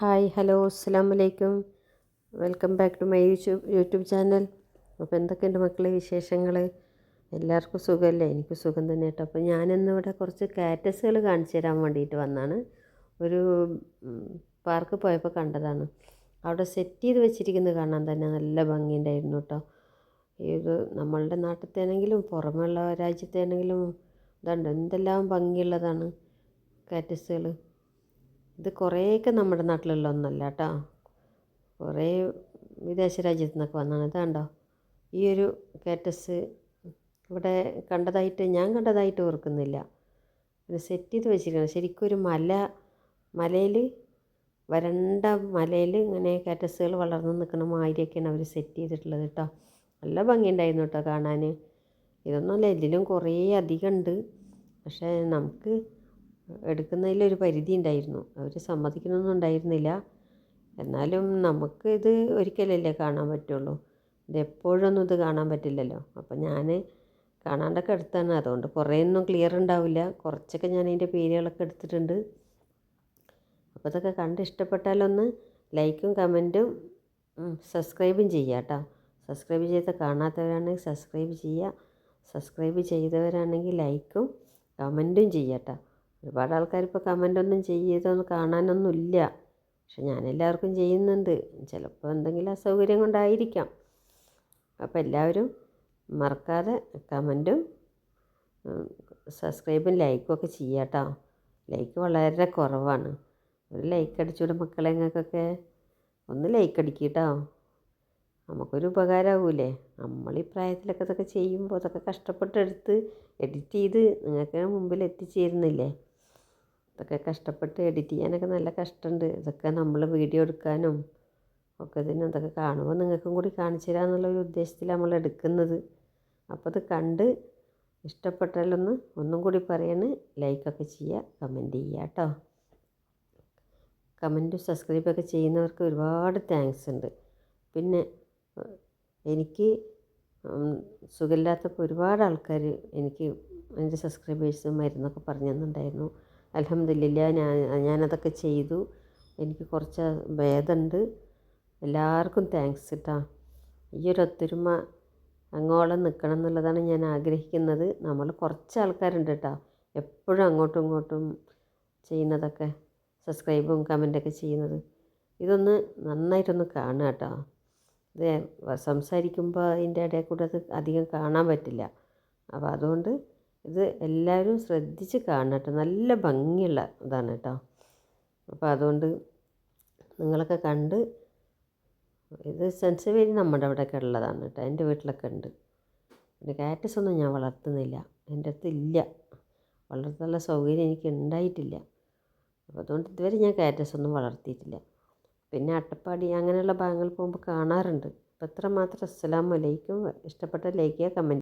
Hi hello അസ്സാം വലൈക്കും welcome back to my YouTube YouTube channel. അപ്പോൾ എന്തൊക്കെ എന്തൊക്കെയുണ്ട് മക്കളെ വിശേഷങ്ങൾ എല്ലാവർക്കും സുഖമല്ലേ എനിക്ക് സുഖം തന്നെ കേട്ടോ. അപ്പോൾ ഞാനിന്നിവിടെ കുറച്ച് കാറ്റസുകൾ കാണിച്ചു തരാൻ വേണ്ടിയിട്ട് വന്നാണ്. ഒരു പാർക്ക് പോയപ്പോൾ കണ്ടതാണ്. അവിടെ സെറ്റ് ചെയ്ത് വെച്ചിരിക്കുന്നത് കാണാൻ തന്നെ നല്ല ഭംഗിയുണ്ടായിരുന്നു കേട്ടോ. ഇത് നമ്മളുടെ നാട്ടിലത്തേണെങ്കിലും പുറമെയുള്ള രാജ്യത്തേനെങ്കിലും ഇതുണ്ട്. എന്തെല്ലാം ഭംഗിയുള്ളതാണ് കാറ്റസുകൾ. ഇത് കുറേയൊക്കെ നമ്മുടെ നാട്ടിലുള്ള ഒന്നല്ല കേട്ടോ. കുറേ വിദേശ രാജ്യത്തു നിന്നൊക്കെ വന്നതാണ് ഇതാണ്ടോ ഈ ഒരു കാറ്റസ് ഇവിടെ കണ്ടതായിട്ട് ഞാൻ കണ്ടതായിട്ട് ഓർക്കുന്നില്ല. സെറ്റ് ചെയ്ത് വെച്ചിരിക്കണം ശരിക്കും ഒരു മല മലയിൽ വരണ്ട മലയിൽ ഇങ്ങനെ കാറ്റസുകൾ വളർന്നു നിൽക്കുന്ന മാതിരിയൊക്കെയാണ് അവർ സെറ്റ് ചെയ്തിട്ടുള്ളത് കേട്ടോ. നല്ല ഭംഗിയുണ്ടായിരുന്നു കേട്ടോ കാണാൻ. ഇതൊന്നുമല്ല ഇതിലും കുറേ അധികം ഉണ്ട്. പക്ഷേ നമുക്ക് എടുക്കുന്നതിലൊരു പരിധി ഉണ്ടായിരുന്നു അവർ സമ്മതിക്കുന്നൊന്നും ഉണ്ടായിരുന്നില്ല. എന്നാലും നമുക്ക് ഇത് ഒരിക്കലല്ലേ കാണാൻ പറ്റുള്ളൂ. ഇത് എപ്പോഴൊന്നും ഇത് കാണാൻ പറ്റില്ലല്ലോ. അപ്പം ഞാൻ കാണാണ്ടൊക്കെ എടുത്താണ്. അതുകൊണ്ട് കുറേയൊന്നും ക്ലിയർ ഉണ്ടാവില്ല. കുറച്ചൊക്കെ ഞാൻ അതിന്റെ പേരുകളൊക്കെ എടുത്തിട്ടുണ്ട്. അപ്പോൾ ഇതൊക്കെ കണ്ട് ഇഷ്ടപ്പെട്ടാലൊന്ന് ലൈക്കും കമന്റും സബ്സ്ക്രൈബും ചെയ്യുക കേട്ടോ. സബ്സ്ക്രൈബ് ചെയ്ത് കാണാത്തവരാണെങ്കിൽ സബ്സ്ക്രൈബ് ചെയ്യുക. സബ്സ്ക്രൈബ് ചെയ്തവരാണെങ്കിൽ ലൈക്കും കമന്റും ചെയ്യാം കേട്ടോ. ഒരുപാട് ആൾക്കാർ ഇപ്പോൾ കമന്റൊന്നും ചെയ്തൊന്നും കാണാനൊന്നുമില്ല. പക്ഷെ ഞാൻ എല്ലാവർക്കും ചെയ്യുന്നുണ്ട്. ചിലപ്പോൾ എന്തെങ്കിലും അസൗകര്യം കൊണ്ടായിരിക്കാം. അപ്പോൾ എല്ലാവരും മറക്കാതെ കമന്റും സബ്സ്ക്രൈബും ലൈക്കും ഒക്കെ ചെയ്യാട്ടോ ലൈക്ക് വളരെ കുറവാണ്. ഒരു ലൈക്ക് അടിച്ചുകൂടെ മക്കളെ നിങ്ങൾക്കൊക്കെ ഒന്ന് ലൈക്ക് അടിക്കുക കേട്ടോ നമുക്കൊരു ഉപകാരമാകൂലേ നമ്മൾ ഈ പ്രായത്തിലൊക്കെ ഇതൊക്കെ ചെയ്യുമ്പോൾ അതൊക്കെ കഷ്ടപ്പെട്ടെടുത്ത് എഡിറ്റ് ചെയ്ത് നിങ്ങൾക്ക് മുമ്പിൽ എത്തിച്ചേരുന്നില്ലേ ഇതൊക്കെ കഷ്ടപ്പെട്ട് എഡിറ്റ് ചെയ്യാനൊക്കെ നല്ല കഷ്ടമുണ്ട് ഇതൊക്കെ നമ്മൾ വീഡിയോ എടുക്കാനും ഒക്കെ തന്നെ ഇതൊക്കെ കാണുമ്പോൾ നിങ്ങൾക്കും കൂടി കാണിച്ചു തരാമെന്നുള്ള ഒരു ഉദ്ദേശത്തിലാണ് നമ്മൾ എടുക്കുന്നത്. അപ്പോൾ അത് കണ്ട് ഇഷ്ടപ്പെട്ടാലൊന്ന് ഒന്നും കൂടി പറയണ്. ലൈക്കൊക്കെ ചെയ്യുക കമന്റ് ചെയ്യുക കേട്ടോ കമന്റും സബ്സ്ക്രൈബൊക്കെ ചെയ്യുന്നവർക്ക് ഒരുപാട് താങ്ക്സ് ഉണ്ട്. പിന്നെ എനിക്ക് സുഖമില്ലാത്തപ്പോൾ ഒരുപാട് ആൾക്കാർ എനിക്ക് എന്റെ സബ്സ്ക്രൈബേഴ്സ് മരുന്നൊക്കെ പറഞ്ഞു തന്നിട്ടുണ്ടായിരുന്നു അലഹമില്ല ഞാൻ ഞാനതൊക്കെ ചെയ്തു. എനിക്ക് കുറച്ച് ഭേദമുണ്ട് എല്ലാവർക്കും താങ്ക്സ് കേട്ടോ ഈ ഒരു ഒത്തൊരുമ അങ്ങോളം നിൽക്കണം എന്നുള്ളതാണ് ഞാൻ ആഗ്രഹിക്കുന്നത്. നമ്മൾ കുറച്ച് ആൾക്കാരുണ്ട് കേട്ടോ എപ്പോഴും അങ്ങോട്ടും ഇങ്ങോട്ടും ചെയ്യുന്നതൊക്കെ സബ്സ്ക്രൈബും കമന്റൊക്കെ ചെയ്യുന്നത്. ഇതൊന്ന് നന്നായിട്ടൊന്ന് കാണുക കേട്ടോ ഇത് സംസാരിക്കുമ്പോൾ അതിന്റെ ഇടയിൽ കൂടെ അത് അധികം കാണാൻ പറ്റില്ല. അപ്പോൾ അതുകൊണ്ട് ഇത് എല്ലാവരും ശ്രദ്ധിച്ച് കാണണം കേട്ടോ. നല്ല ഭംഗിയുള്ള ഇതാണ് കേട്ടോ. അപ്പോൾ അതുകൊണ്ട് നിങ്ങളൊക്കെ കണ്ട് ഇത് സെൻസവേരി നമ്മുടെ അവിടെയൊക്കെ ഉള്ളതാണ് കേട്ടോ. എന്റെ വീട്ടിലൊക്കെ ഉണ്ട്. പിന്നെ കാറ്റസ് ഒന്നും ഞാൻ വളർത്തുന്നില്ല. എന്റെ അടുത്ത് ഇല്ല. വളർത്താനുള്ള സൗകര്യം എനിക്ക് ഉണ്ടായിട്ടില്ല. അപ്പോൾ അതുകൊണ്ട് ഇതുവരെ ഞാൻ കാറ്റസ് ഒന്നും വളർത്തിയിട്ടില്ല. പിന്നെ അട്ടപ്പാടി അങ്ങനെയുള്ള ഭാഗങ്ങൾ പോകുമ്പോൾ കാണാറുണ്ട്. അപ്പോൾ എത്ര മാത്രം അസ്സലാമലൈക്കും ഇഷ്ടപ്പെട്ട ലൈക്ക് ചെയ്യുക കമന്റ്